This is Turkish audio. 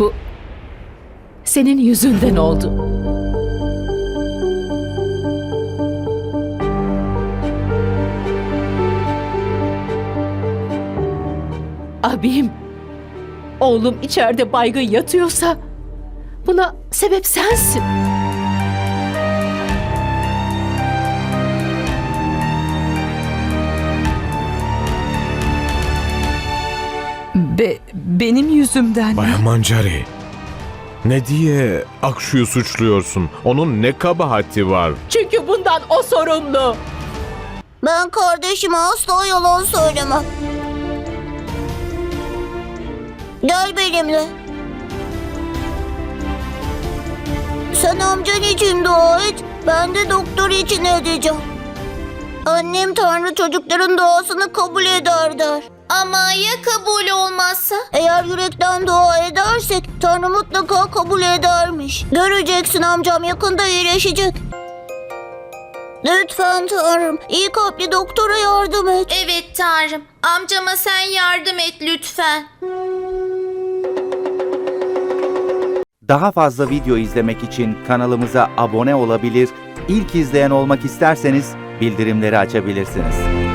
Bu senin yüzünden oldu. Abim, oğlum içeride baygın yatıyorsa buna sebep sensin. Be, benim yüzümden. Bayan Mancari. Ne diye Akşu'yu suçluyorsun? Onun ne kabahati var? Çünkü bundan o sorumlu. Ben kardeşime asla yalan söylemem. Gel benimle. Sen amcan için dua et, ben de doktor için edeceğim. Annem Tanrı çocukların duasını kabul eder der. Ama ya kabul olmazsa? Eğer yürekten dua edersek Tanrı mutlaka kabul edermiş. Göreceksin amcam yakında iyileşecek. Lütfen Tanrım iyi kalpli doktora yardım et. Evet Tanrım. Amcama sen yardım et lütfen. Daha fazla video izlemek için kanalımıza abone olabilir, ilk izleyen olmak isterseniz bildirimleri açabilirsiniz.